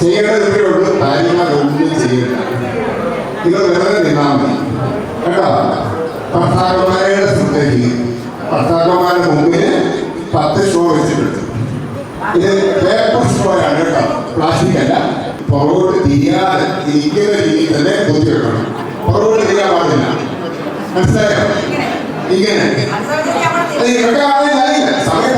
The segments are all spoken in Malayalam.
ചെയ്യേണ്ടത് ഇത്രയേ ഉള്ളൂ കാര്യങ്ങളൊന്നും ചെയ്യില്ല ഇത് വെറുതെ നിന്നാൽ മതി. കേട്ടോ? ഭർത്താക്കന്മാരുടെ ശ്രദ്ധയ്ക്ക് ഭർത്താക്കന്മാരുടെ മുമ്പിൽ പത്ത് ഷോ വെച്ചിട്ടുണ്ട്. ഇത് പേപ്പർ ഷോയാണ് കേട്ടോ. പ്ലാസ്റ്റിക് അല്ല. പുറകോട്ട് തിരിയാതെ ഇരിക്കുന്ന രീതിയിൽ തന്നെ കുത്തി വെക്കണം. പുറകോട്ട് തിരിയാൻ പാടില്ല. മനസ്സിലായോ? ഇങ്ങനെ. സമയം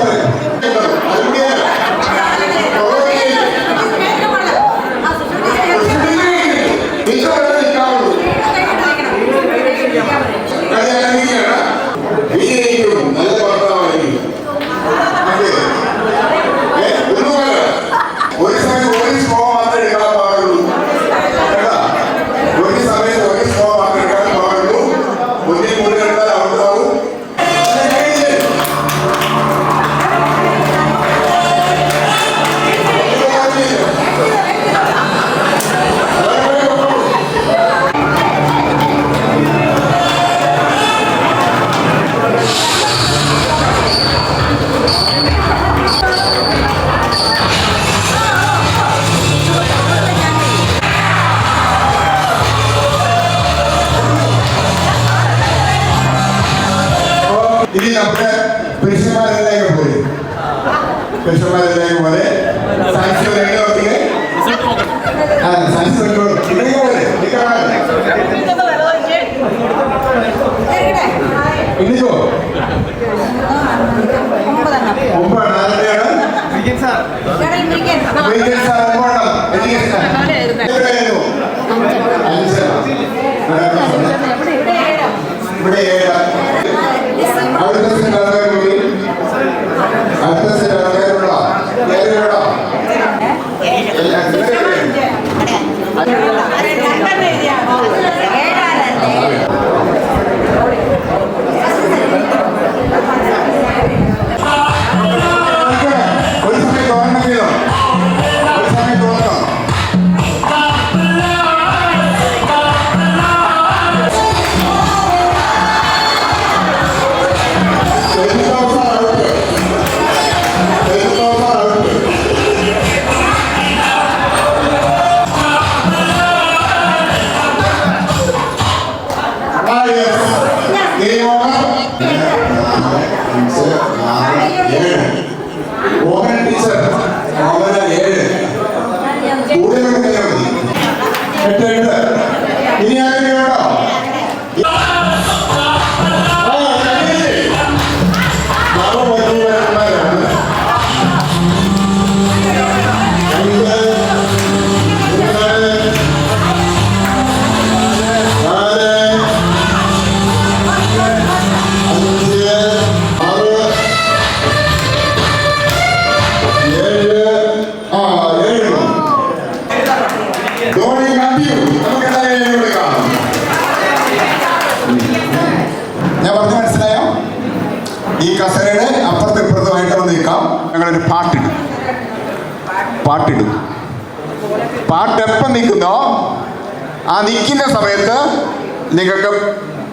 നിങ്ങൾക്ക്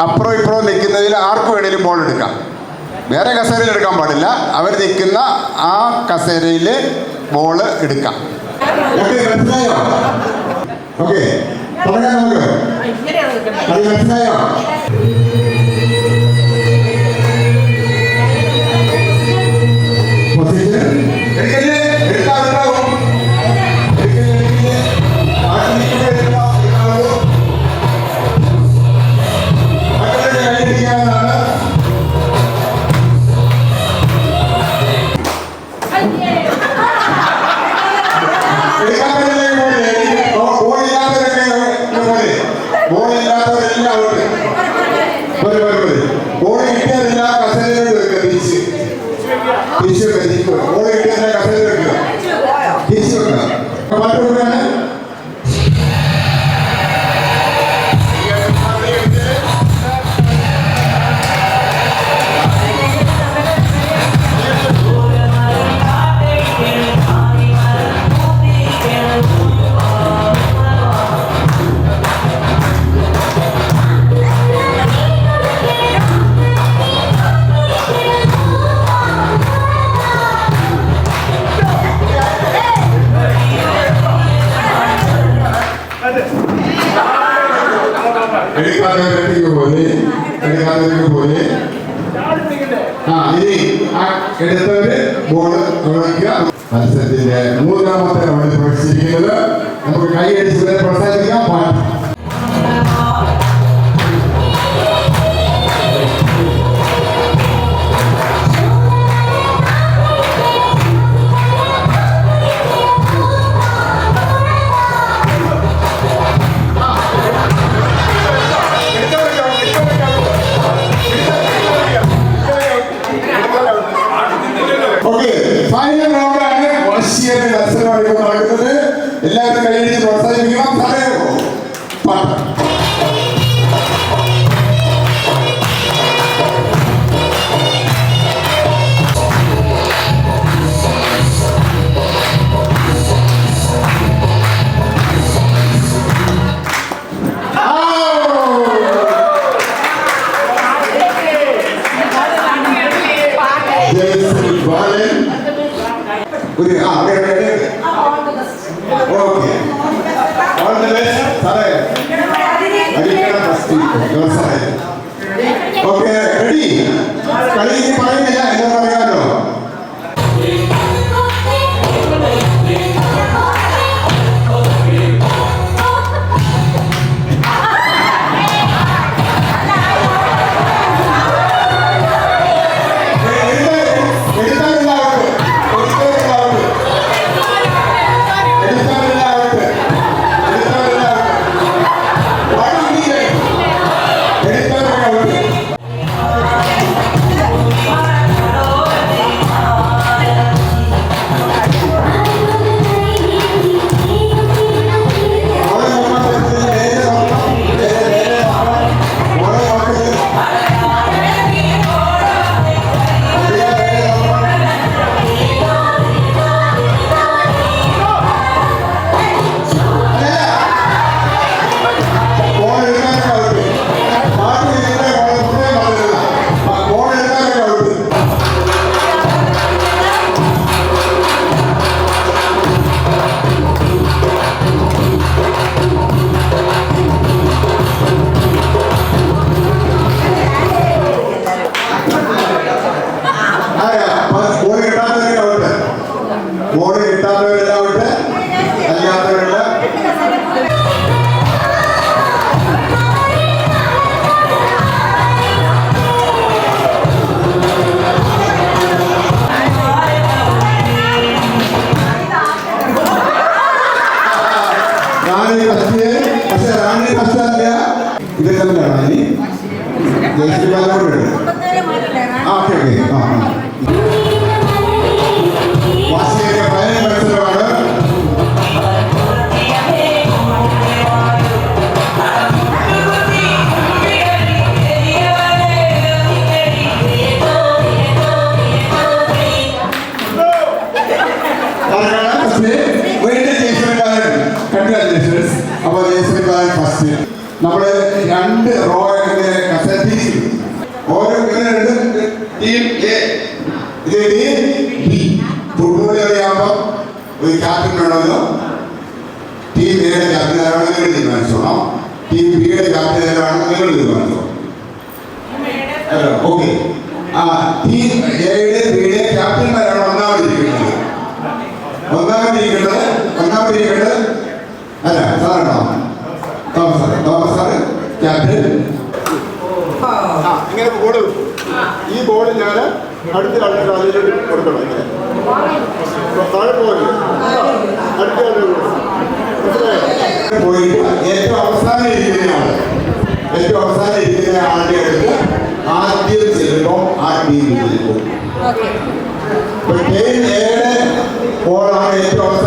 അപ്പുറം ഇപ്പുറം നിൽക്കുന്നതിൽ ആർക്ക് വേണേലും ബോൾ എടുക്കാം. വേറെ കസേരയിൽ എടുക്കാൻ പാടില്ല. അവർ നിൽക്കുന്ന ആ കസേരയിൽ ബോൾ എടുക്കാം. ഓക്കെ മനസ്സിലായോ? Ah, okay, okay, okay. All the best. Okay, ready? Kali ini paling ya, ini നമ്മൾ രണ്ട് റോ ഇങ്ങനെ ടീം എ. Team B. ഒരു ക്യാപ്റ്റൻ ടീം ക്യാപ്റ്റൻ തീരുമാനിച്ചോ ഓക്കെ ആ ടീം അല്ല സാറാണോ Thomas sir Thomas sir captain ആ, ഇങ്ങനെ ബോർഡ് ഈ ബോർഡ് ഞാൻ അടുത്ത ആളുടെ കാലിലേക്ക് കൊടുക്കണം ഇങ്ങനെ. താഴെ പോകരുത് അടുത്ത ആളുടെ കൊടുക്കണം ഏറ്റവും അവസാനം ഇരിക്കുന്ന ആൾ. ഏറ്റവും അവസാനം ഇരിക്കുന്ന ആളുടെ അടുത്ത് ആദ്യം ചെല്ലുമ്പോൾ ആ ടീമിൽ ചെല്ലും ഇപ്പൊ ടീം എയുടെ ബോളാണ് ഏറ്റവും അവസാനം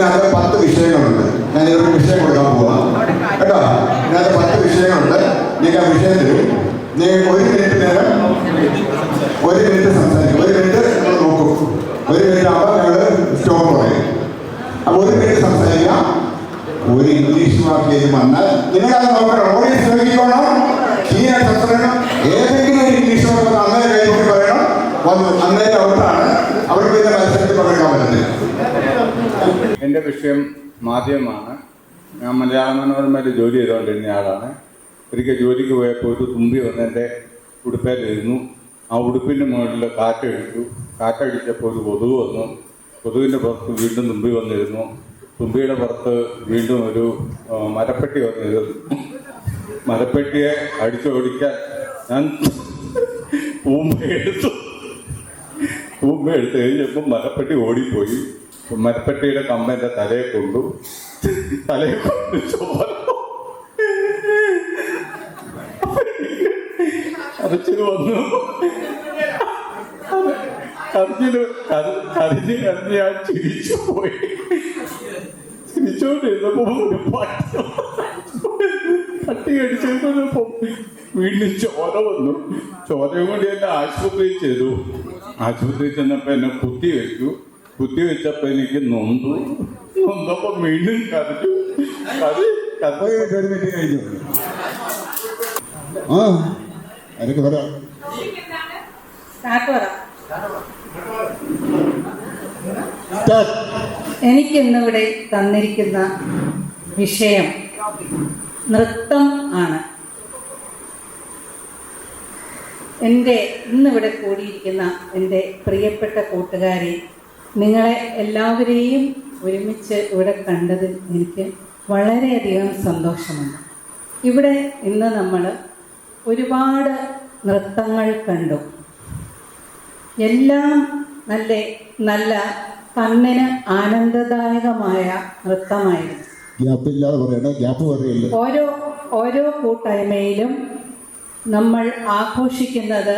ഇതിനകത്ത് പത്ത് വിഷയങ്ങളുണ്ട്. ഞാൻ ഇതൊരു വിഷയം കൊടുക്കാൻ പോവാം. കേട്ടോ? ഇതിനകത്ത് പത്ത് വിഷയങ്ങളുണ്ട്. നിങ്ങൾക്ക് ആ വിഷയത്തിൽ നിങ്ങൾ ഒരു മിനിറ്റ് നേരം ഒരു മിനിറ്റ് സംസാരിക്കും. ഒരു മിനിറ്റ് നിങ്ങൾ നോക്കും. ഒരു മിനിറ്റ് ആകുമ്പോൾ ഞങ്ങൾ സ്റ്റോപ്പ് പറയും. അപ്പൊ ഒരു മിനിറ്റ് സംസാരിക്കാം. ഒരു ഇംഗ്ലീഷ് വാക്യം വന്നാൽ നിങ്ങളത് നോക്കണം? ഓഡിയൻസ് നോക്കിക്കോണം? ചീന സംസാരിക്കണം ഏതെങ്കിലും ഒരു ഇംഗ്ലീഷ് വാക്ക് അന്നേരം കൈകൊണ്ട് പറയണം. വന്നു അന്നേരം എന്റെ വിഷയം മാധ്യമമാണ്. ഞാൻ മലയാള മനോരമയിൽ ജോലി ചെയ്തുകൊണ്ടിരുന്ന ആളാണ്. ഒരിക്കൽ ജോലിക്ക് പോയപ്പോൾ ഒരു തുമ്പി വന്ന് എന്റെ ഉടുപ്പേലിരുന്നു ആ ഉടുപ്പിന്റെ മുകളിൽ കാറ്റടിച്ചു കാറ്റടിച്ചപ്പോൾ ഒരു കൊതുക് വന്നു. കൊതുകിന്റെ പുറത്ത് വീണ്ടും തുമ്പി വന്നിരുന്നു. തുമ്പിയുടെ പുറത്ത് വീണ്ടും ഒരു മരപ്പെട്ടി വന്നിരുന്നു. മരപ്പെട്ടിയെ അടിച്ചോടിക്കാൻ ഞാൻ പൂമ്പയെടുത്തു പൂമ്പ എടുത്ത് കഴിഞ്ഞപ്പോൾ മരപ്പെട്ടി ഓടിപ്പോയി. മരപ്പെട്ടിയുടെ കമ്മ എന്റെ തലയെ കൊണ്ടു തലയെ കൊണ്ട് കരച്ചിൽ വന്നു. കരച്ചിൽ കരഞ്ഞ് കരഞ്ഞ് ഞാൻ ചിരിച്ചു പോയി. ചിരിച്ചോണ്ടിരുന്നപ്പോ ഒരു പട്ടി പട്ടി കടിച്ചപ്പോ വീണ്ടും ചോര വന്നു. ചോരയും കൊണ്ട് എന്നെ ആശുപത്രിയിൽ ചെയ്തു ആശുപത്രിയിൽ ചെന്നപ്പോ എന്നെ കുത്തി വെച്ചു. കുത്തി വെച്ചപ്പോ എനിക്ക് നൊന്തു. നൊന്തപ്പോ വീണ്ടും കരച്ചു അത് മിനിറ്റ് കഴിഞ്ഞു. ആ എനിക്ക് വരാം സ്റ്റാർട്ട് പറ സ്റ്റാർട്ട് എനിക്കിന്നിവിടെ തന്നിരിക്കുന്ന വിഷയം നൃത്തം ആണ്. എന്റെ ഇന്നിവിടെ കൂടിയിരിക്കുന്ന എന്റെ പ്രിയപ്പെട്ട കൂട്ടുകാരെ നിങ്ങളെ എല്ലാവരെയും ഒരുമിച്ച് ഇവിടെ കണ്ടതിൽ എനിക്ക് വളരെയധികം സന്തോഷമുണ്ട്. ഇവിടെ ഇന്ന് നമ്മൾ ഒരുപാട് നൃത്തങ്ങൾ കണ്ടു. എല്ലാം നല്ല നല്ല കണ്ണിന് ആനന്ദദായകമായ നൃത്തമായിരുന്നു. ഗ്യാപ്പ് പറയല്ലേ? ഓരോ ഓരോ കൂട്ടായ്മയിലും നമ്മൾ ആഘോഷിക്കുന്നത്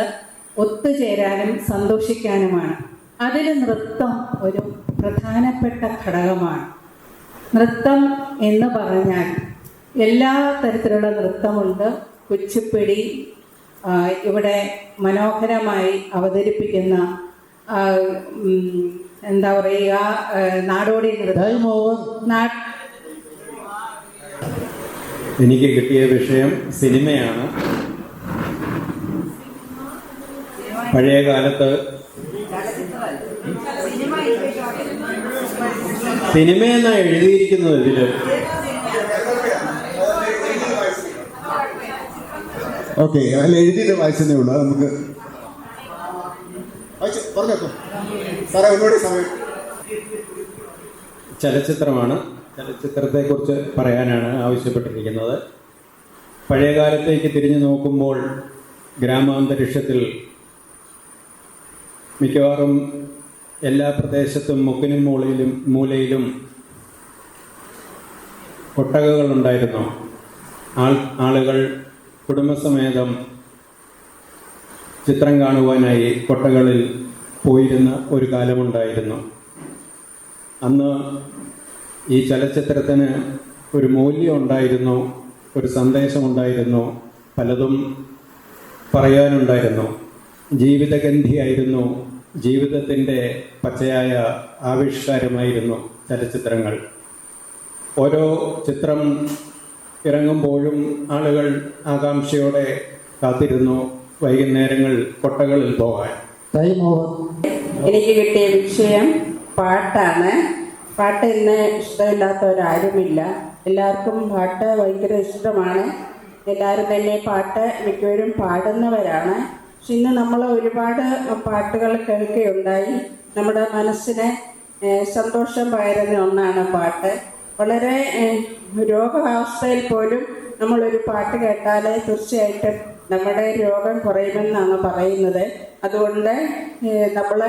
ഒത്തുചേരാനും സന്തോഷിക്കാനുമാണ്. അതിൽ നൃത്തം ഒരു പ്രധാനപ്പെട്ട ഘടകമാണ്. നൃത്തം എന്ന് പറഞ്ഞാൽ എല്ലാ തരത്തിലുള്ള നൃത്തമുണ്ട്. കുച്ചിപ്പിടി ഇവിടെ മനോഹരമായി അവതരിപ്പിക്കുന്ന എന്താ പറയുക നാടോടി നൃത്തം. എനിക്ക് കിട്ടിയ വിഷയം സിനിമയാണ്. പഴയ കാലത്ത് സിനിമ എന്നാ എഴുതിയിരിക്കുന്നത് ഇതിൽ? ഓക്കെ അതിൽ എഴുതിയിട്ട് വായിച്ചതേ ഉള്ളൂ നമുക്ക് ചലച്ചിത്രമാണ് പറഞ്ഞോ സാറേ ഒന്നുകൂടി സമയം. ചലച്ചിത്രമാണ്. ചലച്ചിത്രത്തെക്കുറിച്ച് പറയാനാണ് ആവശ്യപ്പെട്ടിരിക്കുന്നത്. പഴയകാലത്തേക്ക് തിരിഞ്ഞു നോക്കുമ്പോൾ ഗ്രാമാന്തരീക്ഷത്തിൽ മിക്കവാറും എല്ലാ പ്രദേശത്തും മുക്കിനും മൂളയിലും മൂലയിലും ഒട്ടകകളുണ്ടായിരുന്നു ആൾ ആളുകൾ കുടുംബസമേതം ചിത്രം കാണുവാനായി കൊട്ടകളിൽ പോയിരുന്ന ഒരു കാലമുണ്ടായിരുന്നു. അന്ന് ഈ ചലച്ചിത്രത്തിന് ഒരു മൂല്യം ഉണ്ടായിരുന്നു ഒരു സന്ദേശമുണ്ടായിരുന്നു പലതും പറയാനുണ്ടായിരുന്നു. ജീവിതഗന്ധിയായിരുന്നു ജീവിതത്തിന്റെ പച്ചയായ ആവിഷ്കാരമായിരുന്നു ചലച്ചിത്രങ്ങൾ. ഓരോ ചിത്രം ഇറങ്ങുമ്പോഴും ആളുകൾ ആകാംക്ഷയോടെ കാത്തിരുന്നു വൈകുന്നേരങ്ങൾ കൊട്ടകളിൽ പോകാൻ. എനിക്ക് കിട്ടിയ വിഷയം പാട്ടാണ്. പാട്ട് ഇന്ന് ഇഷ്ടമില്ലാത്തവരാരുമില്ല. എല്ലാവർക്കും പാട്ട് ഭയങ്കര ഇഷ്ടമാണ്. എല്ലാവരും തന്നെ പാട്ട് മിക്കവരും പാടുന്നവരാണ്. പക്ഷെ ഇന്ന് നമ്മൾ ഒരുപാട് പാട്ടുകൾ കേൾക്കുകയുണ്ടായി. നമ്മുടെ മനസ്സിന് സന്തോഷം പകരുന്ന ഒന്നാണ് പാട്ട്. വളരെ രോഗാവസ്ഥയിൽ പോലും നമ്മളൊരു പാട്ട് കേട്ടാൽ തീർച്ചയായിട്ടും നമ്മുടെ രോഗം കുറയുമെന്നാണ് പറയുന്നത്. അതുകൊണ്ട് നമ്മൾ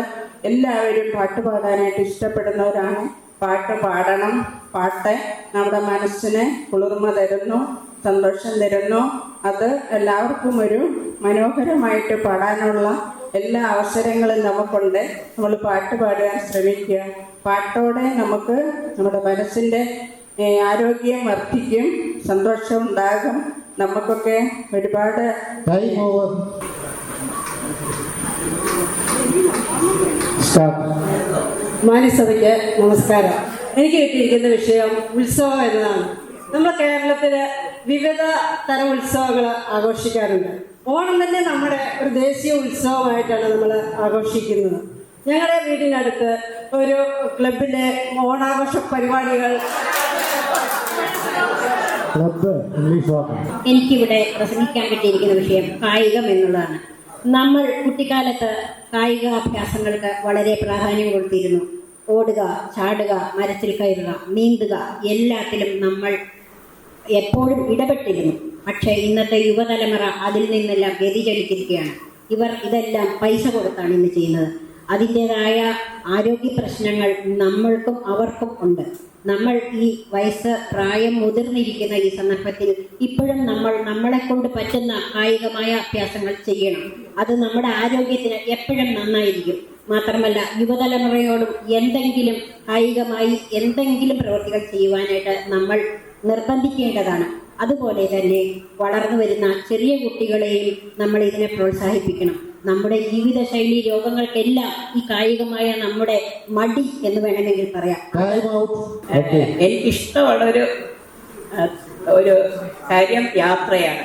എല്ലാവരും പാട്ട് പാടാനായിട്ട് ഇഷ്ടപ്പെടുന്നവരാണ്. പാട്ട് പാടണം. പാട്ട് നമ്മുടെ മനസ്സിന് കുളിർമ തരുന്നു. സന്തോഷം തരുന്നു. അത് എല്ലാവർക്കും ഒരു മനോഹരമായിട്ട് പാടാനുള്ള എല്ലാ അവസരങ്ങളും നമുക്കുണ്ട്. നമ്മൾ പാട്ട് പാടാൻ ശ്രമിക്കുക. പാട്ടോടെ നമുക്ക് നമ്മുടെ മനസ്സിന്റെ ആരോഗ്യം വർദ്ധിക്കും സന്തോഷം ഉണ്ടാകും. നമുക്കൊക്കെ ഒരുപാട് മാന്യസഭയ്ക്ക് നമസ്കാരം. എനിക്ക് കിട്ടിയിരിക്കുന്ന വിഷയം ഉത്സവം എന്നതാണ്. നമ്മുടെ കേരളത്തിൽ വിവിധ തരം ഉത്സവങ്ങൾ ആഘോഷിക്കാറുണ്ട്. ഓണം തന്നെ നമ്മുടെ ഒരു ദേശീയ ഉത്സവമായിട്ടാണ് നമ്മൾ ആഘോഷിക്കുന്നത്. ഞങ്ങളുടെ വീടിനടുത്ത് ഒരു ക്ലബിലെ ഓണാഘോഷ പരിപാടികൾ ക്ലബ്ബ് ഇംഗ്ലീഷ് വാക്ക്. എനിക്കിവിടെ പ്രസംഗിക്കാൻ പറ്റിയിരിക്കുന്ന വിഷയം കായികം എന്നുള്ളതാണ്. നമ്മൾ കുട്ടിക്കാലത്ത് കായികാഭ്യാസങ്ങൾക്ക് വളരെ പ്രാധാന്യം കൊടുത്തിരുന്നു. ഓടുക ചാടുക മരത്തിൽ കയറുക നീന്തുക എല്ലാത്തിലും നമ്മൾ എപ്പോഴും ഇടപെട്ടിരുന്നു. പക്ഷേ ഇന്നത്തെ യുവതലമുറ അതിൽ നിന്നെല്ലാം വ്യതിചലിച്ചിരിക്കുകയാണ്. ഇവർ ഇതെല്ലാം പൈസ കൊടുത്താണ് ഇന്ന് ചെയ്യുന്നത്. അതിന്റെതായ ആരോഗ്യ പ്രശ്നങ്ങൾ നമ്മൾക്കും അവർക്കും ഉണ്ട്. നമ്മൾ ഈ വയസ്സ് പ്രായം മുതിർന്നിരിക്കുന്ന ഈ സന്ദർഭത്തിൽ ഇപ്പോഴും നമ്മൾ നമ്മളെ കൊണ്ട് പറ്റുന്ന കായികമായ അഭ്യാസങ്ങൾ ചെയ്യണം. അത് നമ്മുടെ ആരോഗ്യത്തിന് എപ്പോഴും നന്നായിരിക്കും. മാത്രമല്ല യുവതലമുറയോടും എന്തെങ്കിലും കായികമായി എന്തെങ്കിലും പ്രവൃത്തികൾ ചെയ്യുവാനായിട്ട് നമ്മൾ നിർബന്ധിക്കേണ്ടതാണ്. അതുപോലെ തന്നെ വളർന്നു വരുന്ന ചെറിയ കുട്ടികളെയും നമ്മൾ ഇതിനെ പ്രോത്സാഹിപ്പിക്കണം. നമ്മുടെ ജീവിതശൈലി രോഗങ്ങൾക്കെല്ലാം ഈ കായികമായ നമ്മുടെ മടി എന്ന് വേണമെങ്കിൽ പറയാം. എനിക്കിഷ്ടമുള്ള ഒരു ഒരു കാര്യം യാത്രയാണ്.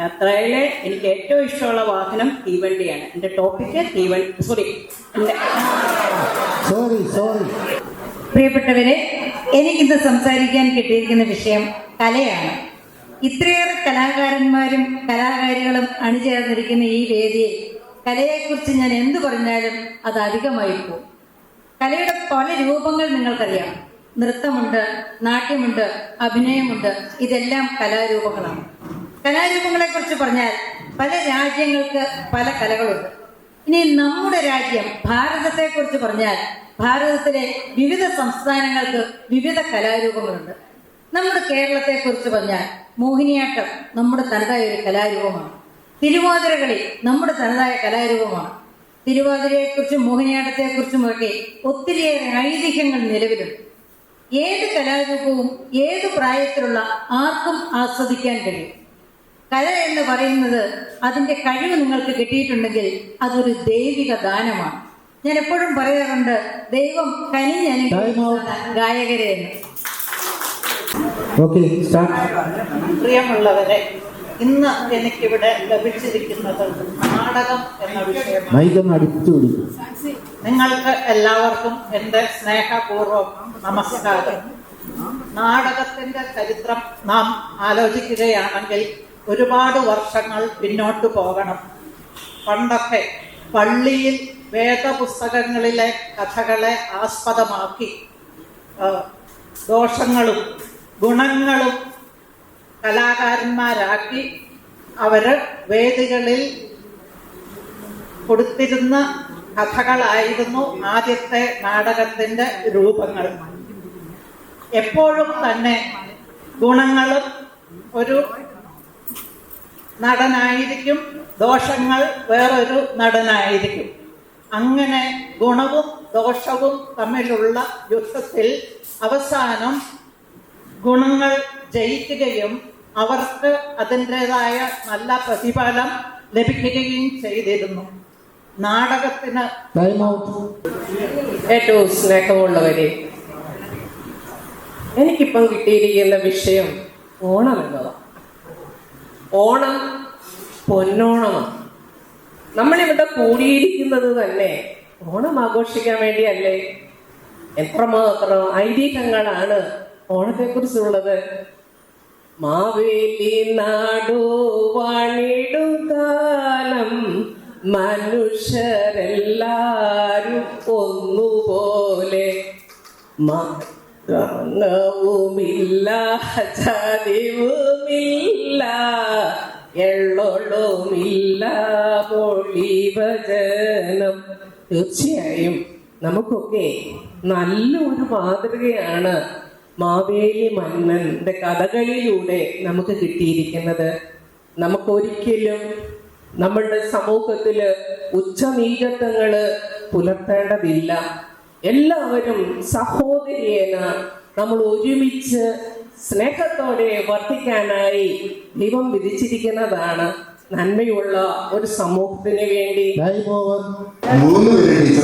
യാത്രയിലെ എനിക്ക് ഏറ്റവും ഇഷ്ടമുള്ള വാഹനം തീവണ്ടിയാണ്. എന്റെ ടോപ്പിക്ക് തീവണ്ടി സോറി സോറി സോറി പ്രിയപ്പെട്ടവരെ എനിക്കിന്ന് സംസാരിക്കാൻ കിട്ടിയിരിക്കുന്ന വിഷയം കലയാണ്. ഇത്രയേറെ കലാകാരന്മാരും കലാകാരികളും അണിചേർന്നിരിക്കുന്ന ഈ വേദിയിൽ കലയെക്കുറിച്ച് ഞാൻ എന്തു പറഞ്ഞാലും അത് അധികമായി പോകും. കലയുടെ പല രൂപങ്ങൾ നിങ്ങൾക്കറിയാം. നൃത്തമുണ്ട് നാട്യമുണ്ട് അഭിനയമുണ്ട്. ഇതെല്ലാം കലാരൂപങ്ങളാണ്. കലാരൂപങ്ങളെ കുറിച്ച് പറഞ്ഞാൽ പല രാജ്യങ്ങൾക്ക് പല കലകളുണ്ട്. ഇനി നമ്മുടെ രാജ്യം ഭാരതത്തെ കുറിച്ച് പറഞ്ഞാൽ ഭാരതത്തിലെ വിവിധ സംസ്ഥാനങ്ങൾക്ക് വിവിധ കലാരൂപങ്ങളുണ്ട്. നമ്മുടെ കേരളത്തെ കുറിച്ച് പറഞ്ഞാൽ മോഹിനിയാട്ടം നമ്മുടെ തനതായ ഒരു കലാരൂപമാണ്. തിരുവാതിരകളി നമ്മുടെ തനതായ കലാരൂപമാണ്. തിരുവാതിരയെക്കുറിച്ചും മോഹിനിയാട്ടത്തെക്കുറിച്ചും ഒക്കെ ഒത്തിരിയേറെ ഐതിഹ്യങ്ങൾ നിലവിലുണ്ട്. ഏത് കലാരൂപവും ഏത് പ്രായത്തിലുള്ള ആർക്കും ആസ്വദിക്കാൻ കഴിയും. കല എന്ന് പറയുന്നത് അതിന്റെ കഴിവ് നിങ്ങൾക്ക് കിട്ടിയിട്ടുണ്ടെങ്കിൽ അതൊരു ദൈവിക ദാനമാണ്. ഞാൻ എപ്പോഴും പറയാറുണ്ട് ദൈവം കനി ഗായകരെ പ്രിയമുള്ളവരെ ഇന്ന് എനിക്കിവിടെ ലഭിച്ചിരിക്കുന്നത് നാടകം എന്ന വിഷയം മൈക്കൊന്ന് അടുപ്പിച്ചു പിടിക്കും നിങ്ങൾക്ക് എല്ലാവർക്കും എന്റെ സ്നേഹപൂർവം നമസ്കാരം. നാടകത്തിന്റെ ചരിത്രം നാം ആലോചിക്കുകയാണെങ്കിൽ ഒരുപാട് വർഷങ്ങൾ പിന്നോട്ട് പോകണം. പണ്ടൊക്കെ പള്ളിയിൽ വേദപുസ്തകങ്ങളിലെ കഥകളെ ആസ്പദമാക്കി ദോഷങ്ങളും ഗുണങ്ങളും കലാകാരന്മാരാക്കി അവർ വേദികളിൽ കൊടുത്തിരുന്ന കഥകളായിരുന്നു ആദ്യത്തെ നാടകത്തിന്റെ രൂപങ്ങൾ. എപ്പോഴും തന്നെ ഗുണങ്ങളും ഒരു നടനായിരിക്കും ദോഷങ്ങൾ വേറൊരു നടനായിരിക്കും. അങ്ങനെ ഗുണവും ദോഷവും തമ്മിലുള്ള യുദ്ധത്തിൽ അവസാനം ഗുണങ്ങൾ ജയിക്കുകയും അവർക്ക് അതിന്റെതായ നല്ല പ്രതിഫലം ലഭിക്കുകയും ചെയ്തിരുന്നു. നാടകത്തിന് ഏറ്റവും സ്നേഹമുള്ളവരെ എനിക്കിപ്പം കിട്ടിയിരിക്കുന്ന വിഷയം ഓണം എന്നതാണ്. ഓണം പൊന്നോണമാണ്. നമ്മളിവിടെ കൂടിയിരിക്കുന്നത് തന്നെ ഓണം ആഘോഷിക്കാൻ വേണ്ടിയല്ലേ? എത്രമാത്രം ഐതിഹ്യങ്ങളാണ് ഓണത്തെ കുറിച്ചുള്ളത് മാവേലി നാടു വാണിടും കാലം മനുഷ്യരെല്ലാരും ഒന്നുപോലെ മങ്ങവുമില്ല ചതിവുമില്ല എള്ളൊള്ളുമില്ല പൊളിവചനം തീർച്ചയായും നമുക്കൊക്കെ നല്ല ഒരു മാതൃകയാണ് മാവേലി മന്നന്റെ കഥകളിലൂടെ നമുക്ക് കിട്ടിയിരിക്കുന്നത്. നമുക്കൊരിക്കലും നമ്മളുടെ സമൂഹത്തിൽ ഉച്ചനീചത്വങ്ങൾ പുലർത്തേണ്ടതില്ല. എല്ലാവരും സഹോദരിയേന നമ്മൾ ഒരുമിച്ച് സ്നേഹത്തോടെ വർത്തിക്കാനായി ദൈവം വിധിച്ചിരിക്കുന്നതാണ് നന്മയുള്ള ഒരു സമൂഹത്തിന് വേണ്ടി. മൂന്ന് പേര്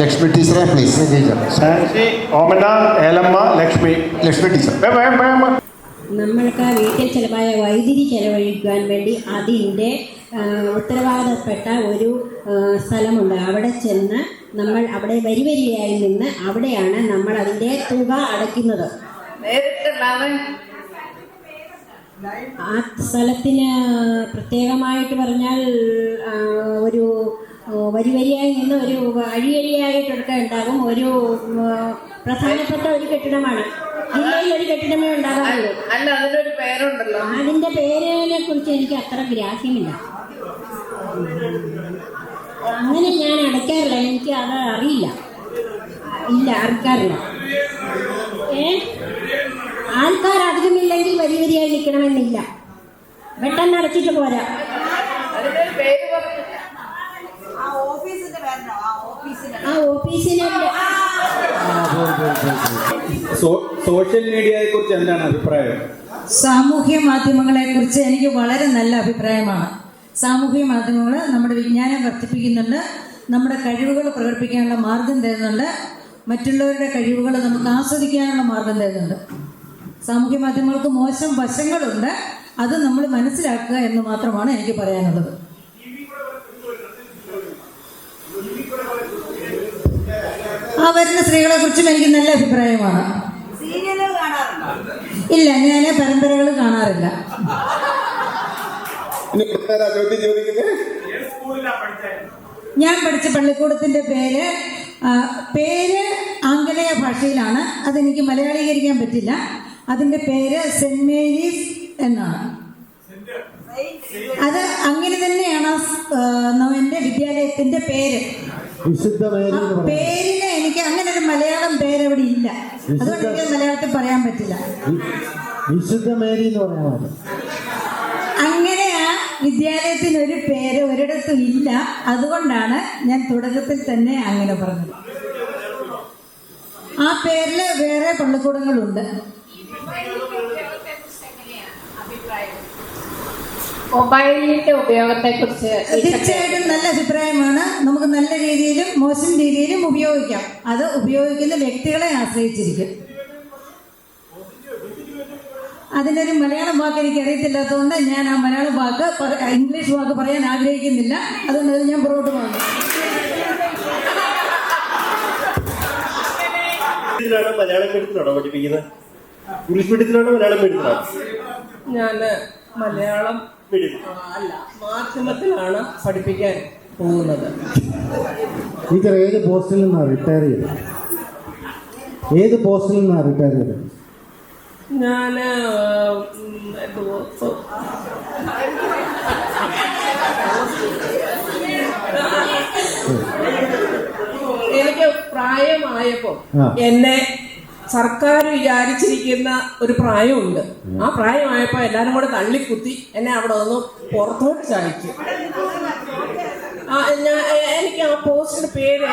ലക്ഷ്മി ടീച്ചറെ please teacher. Sansi Omana Elamma Lakshmi. Lakshmi teacher. നമ്മൾക്ക് വീട്ടിൽ ചിലവായ വൈദ്യുതി ചെലവഴിക്കാൻ വേണ്ടി അതിന്റെ ഉത്തരവാദിത്തപ്പെട്ട ഒരു സ്ഥലമുണ്ട്. അവിടെ ചെന്ന് നമ്മൾ അവിടെ വരി വരിയായി നിന്ന് അവിടെയാണ് നമ്മൾ അതിന്റെ തുക അടയ്ക്കുന്നത്. ആ സ്ഥലത്തിന് പ്രത്യേകമായിട്ട് പറഞ്ഞാൽ ഒരു വരി വരിയായി നിന്ന് ഒരു അഴിയഴിയായിട്ടൊക്കെ ഉണ്ടാകും. ഒരു പ്രധാനപ്പെട്ട ഒരു കെട്ടിടമാണ്. ജില്ലയിൽ ഒരു കെട്ടിടമേ ഉണ്ടാകാറുള്ളൂ. അല്ല അതിനൊരു പേരുണ്ടല്ലോ. അതിന്റെ പേരിനെ കുറിച്ച് എനിക്ക് അത്ര ഗ്രാഹ്യമില്ല. അങ്ങനെ ഞാൻ അടയ്ക്കാറില്ല. എനിക്ക് അത് അറിയില്ല. ഇല്ല അറിയിക്കാറില്ല. ഏ? ആൾക്കാർ അധികമില്ലെങ്കിൽ വരി വരിയായി നിൽക്കണമെന്നില്ല. പെട്ടെന്ന് അടച്ചിട്ട് പോരാ. ആ സോഷ്യൽ മീഡിയയെ കുറിച്ച് എന്താണ് അഭിപ്രായം? സാമൂഹ്യ മാധ്യമങ്ങളെ കുറിച്ച് എനിക്ക് വളരെ നല്ല അഭിപ്രായമാണ്. സാമൂഹ്യ മാധ്യമങ്ങൾ നമ്മുടെ വിജ്ഞാനം വർദ്ധിപ്പിക്കുന്നുണ്ട്. നമ്മുടെ കഴിവുകൾ പ്രകടിപ്പിക്കാനുള്ള മാർഗം തരുന്നുണ്ട്. മറ്റുള്ളവരുടെ കഴിവുകൾ നമുക്ക് ആസ്വദിക്കാനുള്ള മാർഗം തരുന്നുണ്ട്. സാമൂഹ്യ മാധ്യമങ്ങൾക്ക് മോശം വശങ്ങളുണ്ട്. അത് നമ്മൾ മനസ്സിലാക്കുക എന്ന് മാത്രമാണ് എനിക്ക് പറയാനുള്ളത്. ആ വരുന്ന സ്ത്രീകളെ കുറിച്ചും എനിക്ക് നല്ല അഭിപ്രായമാണ്. ഇല്ല ഞാൻ പരമ്പരകൾ കാണാറില്ല. ഞാൻ പഠിച്ച പള്ളിക്കൂടത്തിന്റെ പേര് പേര് ആംഗലേയ ഭാഷയിലാണ്. അതെനിക്ക് മലയാളീകരിക്കാൻ പറ്റില്ല. അതിന്റെ പേര് സെന്റ് മേരീസ് എന്നാണ്. അത് അങ്ങനെ തന്നെയാണ് നമ്മുടെ വിദ്യാലയത്തിന്റെ പേര്. വിശുദ്ധ മേരി എന്ന് പറയാം. പേരിന് എനിക്ക് അങ്ങനെ ഒരു മലയാളം പേര് അവിടെ ഇല്ല. അതുകൊണ്ട് എനിക്ക് മലയാളത്തിൽ പറയാൻ പറ്റില്ല. വിശുദ്ധ മേരി എന്ന് പറയാൻ അങ്ങനെ ആ വിദ്യാലയത്തിന് ഒരു പേര് ഒരിടത്തും ഇല്ല. അതുകൊണ്ടാണ് ഞാൻ തുടക്കത്തിൽ തന്നെ അങ്ങനെ പറഞ്ഞത്. ആ പേരിൽ വേറെ പള്ളിക്കൂടങ്ങളുണ്ട്. മൊബൈലിന്റെ ഉപയോഗത്തെ കുറിച്ച് തീർച്ചയായിട്ടും നല്ല അഭിപ്രായമാണ്. നമുക്ക് നല്ല രീതിയിലും മോശം രീതിയിലും ഉപയോഗിക്കാം. അത് ഉപയോഗിക്കുന്ന വ്യക്തികളെ ആശ്രയിച്ചിരിക്കും. അതിനൊരു മലയാളം വാക്ക് എനിക്ക് അറിയത്തില്ലാത്തതുകൊണ്ട് ഞാൻ ആ മലയാളം വാക്ക് ഇംഗ്ലീഷ് വാക്ക് പറയാൻ ആഗ്രഹിക്കുന്നില്ല. അതുകൊണ്ട് അത് ഞാൻ പുറകോട്ട് പോകുന്നു. മലയാളം പഠിപ്പിക്കുന്നത് ഇംഗ്ലീഷ് മീഡിയത്തിലാണോ മലയാളം മീഡിയത്തിലാണോ ഞാൻ മലയാളം അല്ല മാധ്യമത്തിലാണ് പഠിപ്പിക്കാൻ പോകുന്നത്. ടീച്ചർ ഏത് പോസ്റ്റിൽ നിന്നാണ് റിട്ടയർ ചെയ്തത്? ഏത് പോസ്റ്റിൽ നിന്നാണ് റിട്ടയർ ചെയ്തത്? ഞാൻ എനിക്ക് പ്രായമായപ്പോൾ എന്നെ സർക്കാർ വിചാരിച്ചിരിക്കുന്ന ഒരു പ്രായമുണ്ട് ആ പ്രായമായപ്പോൾ എല്ലാവരും കൂടെ തള്ളിക്കുത്തി എന്നെ അവിടെ ഒന്ന് പുറത്തോട്ട് ചായച്ചു ആ എനിക്ക് ആ പോസ്റ്റിന്റെ പേര്.